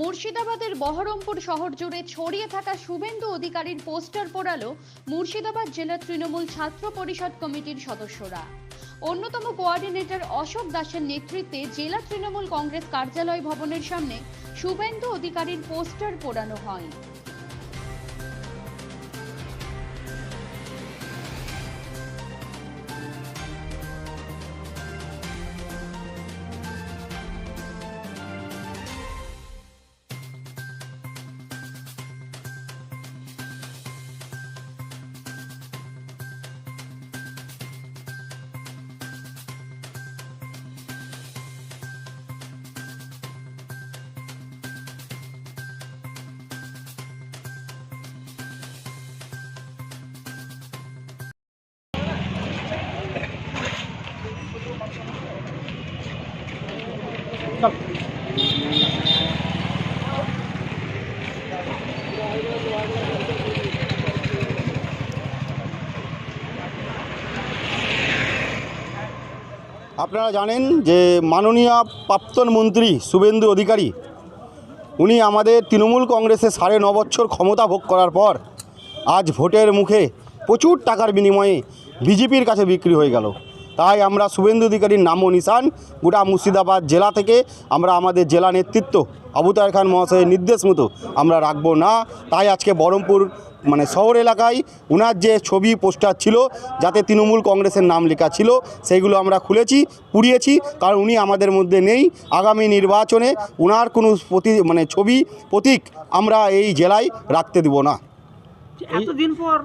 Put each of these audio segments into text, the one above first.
মুর্শিদাবাদের বহরমপুর শহর জুড়ে ছড়িয়ে থাকা শুভেন্দু অধিকারীর পোস্টার পোড়ালো মুর্শিদাবাদ জেলা তৃণমূল ছাত্র পরিষদ কমিটির সদস্যরা। অন্যতম কোয়ার্ডিনেটর অশোক দাসের নেতৃত্বে জেলা তৃণমূল কংগ্রেস কার্যালয় ভবনের সামনে শুভেন্দু অধিকারীর পোস্টার পোড়ানো হয়। আপনারা জানেন যে মাননীয় প্রাক্তন মন্ত্রী শুভেন্দু অধিকারী, উনি আমাদের তৃণমূল কংগ্রেসে সাড়ে ন বছর ক্ষমতা ভোগ করার পর আজ ভোটের মুখে প্রচুর টাকার বিনিময়ে বিজেপির কাছে বিক্রি হয়ে গেল। তাই আমরা শুভেন্দু অধিকারীর নাম ও নিশান গোটা মুর্শিদাবাদ জেলা থেকে আমরা আমাদের জেলা নেতৃত্ব আবু তাহের খান মহাশয়ের নির্দেশ মতো আমরা রাখব না। তাই আজকে বহরমপুর মানে শহর এলাকায় ওনার যে ছবি, পোস্টার ছিল, যাতে তৃণমূল কংগ্রেসের নাম লেখা ছিল, সেইগুলো আমরা খুলেছি, পুড়িয়েছি, কারণ উনি আমাদের মধ্যে নেই। আগামী নির্বাচনে ওনার কোনো প্রতি মানে ছবি, প্রতীক আমরা এই জেলায় রাখতে দেব না। এতদিন পর?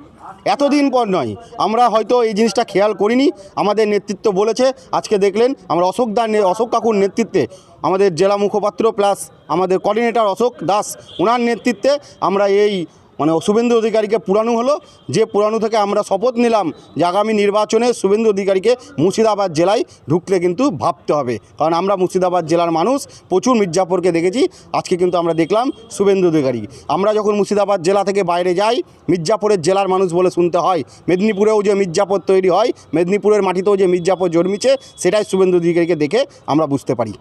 এতদিন পর নয়। আমরা হয়তো এই জিনিসটা খেয়াল করিনি। আমাদের নেতৃত্ব বলেছে আজকে দেখলেন আমরা অশোক দা অশোক কাকুর নেতৃত্বে আমাদের জেলা মুখপাত্র প্লাস আমাদের কোঅর্ডিনেটর অশোক দাস ওনার নেতৃত্বে আমরা এই মানে শুভেন্দু অধিকারীকে পুরানো হলো, যে পুরানো থেকে আমরা শপথ নিলাম যে আগামী নির্বাচনে শুভেন্দু অধিকারীকে মুর্শিদাবাদ জেলায় ঢুকলে কিন্তু ভাবতে হবে। কারণ আমরা মুর্শিদাবাদ জেলার মানুষ, প্রচুর মির্জাপুরকে দেখেছি, আজকে কিন্তু আমরা দেখলাম শুভেন্দু অধিকারী। আমরা যখন মুর্শিদাবাদ জেলা থেকে বাইরে যাই, মির্জাপুরের জেলার মানুষ বলে শুনতে হয়, মেদিনীপুরেও যে মির্জাপুর তৈরি হয়, মেদিনীপুরের মাটিতেও যে মির্জাপুর জন্মিছে, সেটাই শুভেন্দু অধিকারীকে দেখে আমরা বুঝতে পারি।